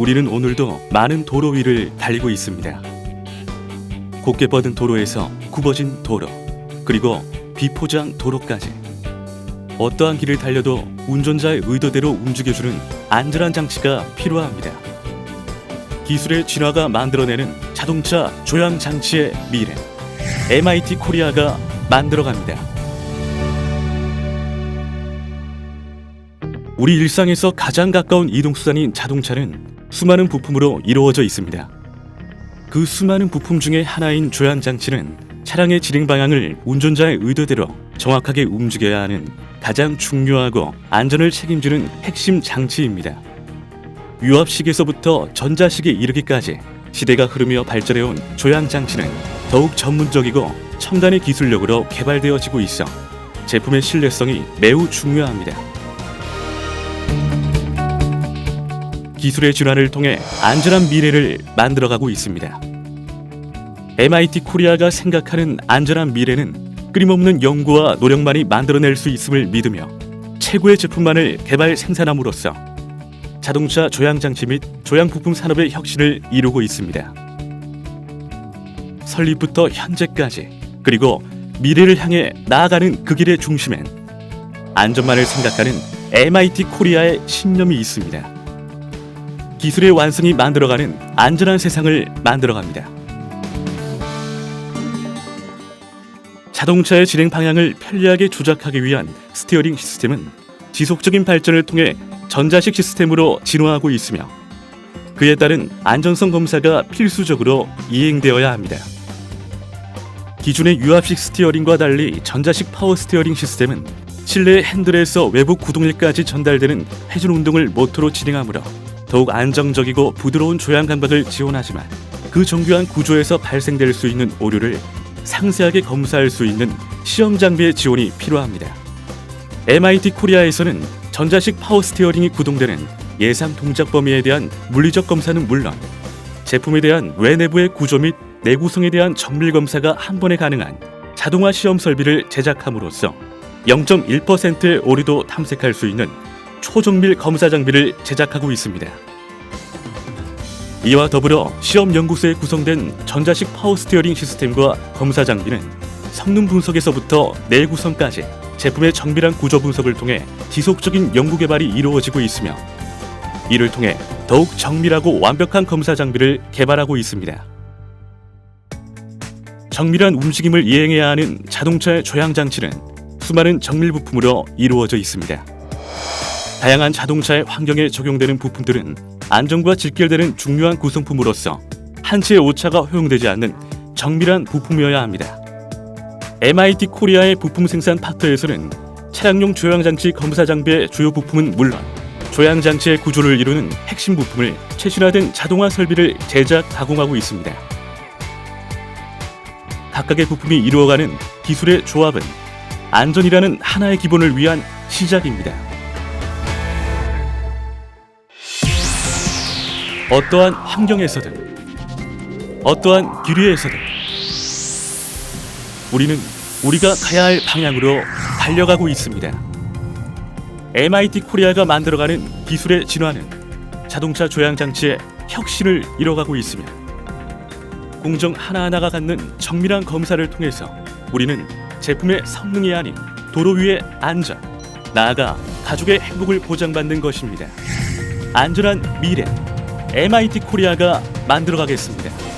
우리는 오늘도 많은 도로 위를 달리고 있습니다. 곱게 뻗은 도로에서 굽어진 도로, 그리고 비포장 도로까지. 어떠한 길을 달려도 운전자의 의도대로 움직여주는 안전한 장치가 필요합니다. 기술의 진화가 만들어내는 자동차 조향 장치의 미래. MIT 코리아가 만들어갑니다. 우리 일상에서 가장 가까운 이동수단인 자동차는 수많은 부품으로 이루어져 있습니다. 그 수많은 부품 중에 하나인 조향 장치는 차량의 진행 방향을 운전자의 의도대로 정확하게 움직여야 하는 가장 중요하고 안전을 책임지는 핵심 장치입니다. 유압식에서부터 전자식에 이르기까지 시대가 흐르며 발전해온 조향 장치는 더욱 전문적이고 첨단의 기술력으로 개발되어지고 있어 제품의 신뢰성이 매우 중요합니다. 기술의 진화를 통해 안전한 미래를 만들어가고 있습니다. MIT 코리아가 생각하는 안전한 미래는 끊임없는 연구와 노력만이 만들어낼 수 있음을 믿으며 최고의 제품만을 개발 생산함으로써 자동차 조향 장치 및 조향 부품 산업의 혁신을 이루고 있습니다. 설립부터 현재까지 그리고 미래를 향해 나아가는 그 길의 중심엔 안전만을 생각하는 MIT 코리아의 신념이 있습니다. 기술의 완성이 만들어가는 안전한 세상을 만들어갑니다. 자동차의 진행 방향을 편리하게 조작하기 위한 스티어링 시스템은 지속적인 발전을 통해 전자식 시스템으로 진화하고 있으며 그에 따른 안전성 검사가 필수적으로 이행되어야 합니다. 기존의 유압식 스티어링과 달리 전자식 파워 스티어링 시스템은 실내 핸들에서 외부 구동력까지 전달되는 회전 운동을 모터로 진행하므로 더욱 안정적이고 부드러운 조향 감각을 지원하지만 그 정교한 구조에서 발생될 수 있는 오류를 상세하게 검사할 수 있는 시험 장비의 지원이 필요합니다. MIT 코리아에서는 전자식 파워 스티어링이 구동되는 예상 동작 범위에 대한 물리적 검사는 물론 제품에 대한 외내부의 구조 및 내구성에 대한 정밀 검사가 한 번에 가능한 자동화 시험 설비를 제작함으로써 0.1%의 오류도 탐색할 수 있는 초정밀 검사 장비를 제작하고 있습니다. 이와 더불어 시험 연구소에 구성된 전자식 파워 스티어링 시스템과 검사 장비는 성능 분석에서부터 내구성까지 제품의 정밀한 구조 분석을 통해 지속적인 연구 개발이 이루어지고 있으며 이를 통해 더욱 정밀하고 완벽한 검사 장비를 개발하고 있습니다. 정밀한 움직임을 이행해야 하는 자동차의 조향 장치는 수많은 정밀 부품으로 이루어져 있습니다. 다양한 자동차의 환경에 적용되는 부품들은 안전과 직결되는 중요한 구성품으로서 한치의 오차가 허용되지 않는 정밀한 부품이어야 합니다. MIT 코리아의 부품 생산 파트에서는 차량용 조향 장치 검사 장비의 주요 부품은 물론 조향 장치의 구조를 이루는 핵심 부품을 최신화된 자동화 설비를 제작 가공하고 있습니다. 각각의 부품이 이루어가는 기술의 조합은 안전이라는 하나의 기본을 위한 시작입니다. 어떠한 환경에서든 어떠한 기류에서든 우리는 우리가 가야 할 방향으로 달려가고 있습니다. MIT 코리아가 만들어가는 기술의 진화는 자동차 조향 장치의 혁신을 이뤄가고 있으며 공정 하나하나가 갖는 정밀한 검사를 통해서 우리는 제품의 성능이 아닌 도로 위의 안전, 나아가 가족의 행복을 보장받는 것입니다. 안전한 미래, MIT 코리아가 만들어가겠습니다.